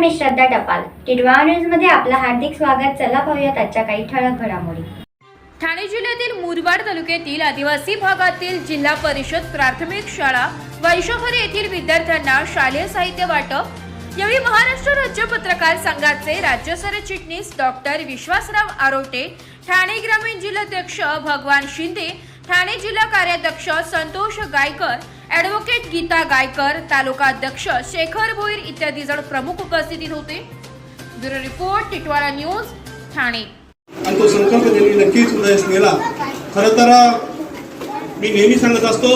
मी श्रद्धा टपाल. टिडवा न्यूजमध्ये आपलं हार्दिक स्वागत. चला पाहूयात आजच्या काही ठळक घडामोडी. ठाणे जिल्ह्यातील मुरबाड तालुक्यातील आदिवासी भागातील जिल्हा परिषद प्राथमिक शाळा वैशोखरे येथील विद्यार्थ्यांना शालेय साहित्य वाटप. यावेळी महाराष्ट्र राज्य पत्रकार संघाचे राज्य सरचिटणीस डॉक्टर विश्वासराव आरोटे ठाणे ग्रामीण जिल्हाध्यक्ष भगवान शिंदे ठाणे जिल्हा कार्याध्यक्ष संतोष गायकर ॲडव्होकेट गीता गायकर तालुका अध्यक्ष शेखर भोईर इत्यादी जण प्रमुख उपस्थितीत होते. Bureau report Titwala news Thane. आणि तो संकल्प त्यांनी नक्कीच उदयास नेला खरं तर मी नेहमी सांगत असतो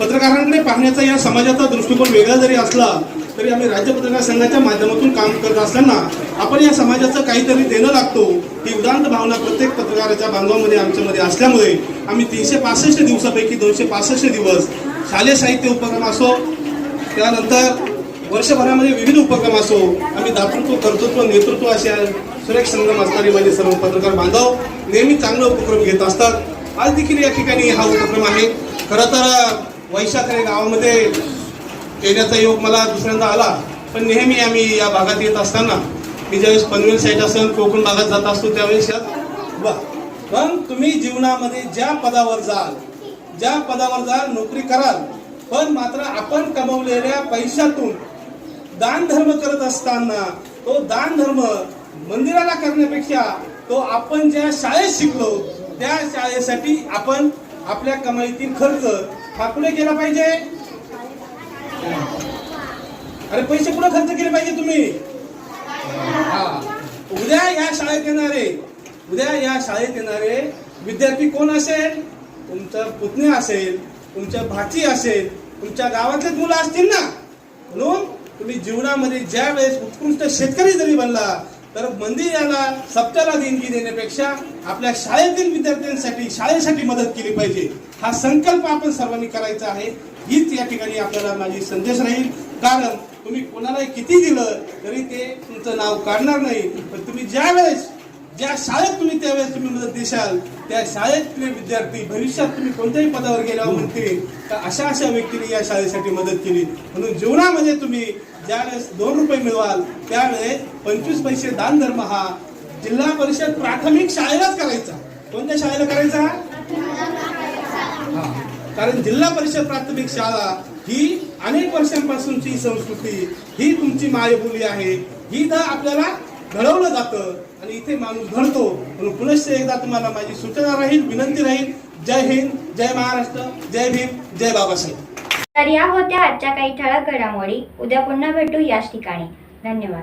पत्रकारांकडे पाहण्याचा या समाजाचा दृष्टिकोन वेगळा जरी असला तरी आम्ही राज्य पत्रकार संघाच्या माध्यमातून काम करत असताना आपण या समाजाचं काहीतरी देणं लागतो. ही उदांत भावना प्रत्येक पत्रकाराच्या बांधवामध्ये आमच्यामध्ये असल्यामुळे आम्ही तीनशे पासष्ट दिवसापैकी दोनशे पासष्ट दिवस शालेय साहित्य उपक्रम असो त्यानंतर वर्षभरामध्ये विविध उपक्रम असो आम्ही दातृत्व कर्तृत्व नेतृत्व असे सुरेख संगम असणारे माझे सर्व पत्रकार बांधव नेहमी चांगले उपक्रम घेत असतात. आज देखील या ठिकाणी हा उपक्रम आहे. खरं तर वैशाख वैशाखरे गावामध्ये येण्याचा योग मला दुसऱ्यांदा आला पण नेहमी आम्ही या भागात येत असताना मी ज्यावेळेस पनवेल साईड असेल कोकण भागात जात असतो त्यावेळेस यात पण तुम्ही जीवनामध्ये ज्या पदावर जाल ज्या पदावर जाल नोकरी कराल पण मात्र आपण कमवलेल्या पैशातून दान धर्म करत असताना तो दान धर्म मंदिराला करण्यापेक्षा तो आपण ज्या शाळेत शिकलो त्या शाळेसाठी आपण आपल्या कमाईतील खर्च हा कुठे केला पाहिजे. अरे पैसे कुठे खर्च केले पाहिजे तुम्ही? हा. उद्या या शाळेत येणारे उद्या या शाळेत येणारे विद्यार्थी कोण असेल? तुमचं पुतणे असेल तुमच्या भाची असेल तुमच्या गावातलेच मुलं असतील ना? म्हणून तुम्ही जीवनामध्ये ज्या वेळेस उत्कृष्ट शेतकरी जरी बनला तर मंदिराला सप्त्याला देणगी देण्यापेक्षा आपल्या शाळेतील विद्यार्थ्यांसाठी शाळेसाठी मदत केली पाहिजे. हा संकल्प आपण सर्वांनी करायचा आहे. हीच या ठिकाणी आपल्याला माझी संदेश राहील. कारण तुम्ही कोणालाही किती दिलं तरी ते तुमचं नाव काढणार नाही. पण तुम्ही ज्या वेळेस ज्या शाळेत तुम्ही त्यावेळेस तुम्ही मदत देशाल त्या शाळेतले विद्यार्थी भविष्यात तुम्ही कोणत्याही पदावर गेल्यावर म्हणतील तर अशा अशा व्यक्तीने या शाळेसाठी मदत केली? म्हणून जीवनामध्ये तुम्ही ज्यावेळेस दोन रुपये मिळवाल त्यावेळेस पंचवीस पैसे दान धर्म हा जिल्हा परिषद प्राथमिक शाळेलाच करायचा. कोणत्या शाळेला करायचा? हा. कारण जिल्हा परिषद प्राथमिक शाळा ही अनेक वर्षांपासूनची संस्कृती ही तुमची मायबोली आहे. ही तर आपल्याला घडवलं जातं आणि इथे माणूस घडतो. म्हणून पुनश्च एकदा तुम्हाला माझी सूचना राहील विनंती राहील. जय हिंद जय महाराष्ट्र जय भीम जय बाबासाहेब. तर या होत्या आजच्या काही ठळक घडामोडी. उद्या पुन्हा भेटू याच ठिकाणी. धन्यवाद.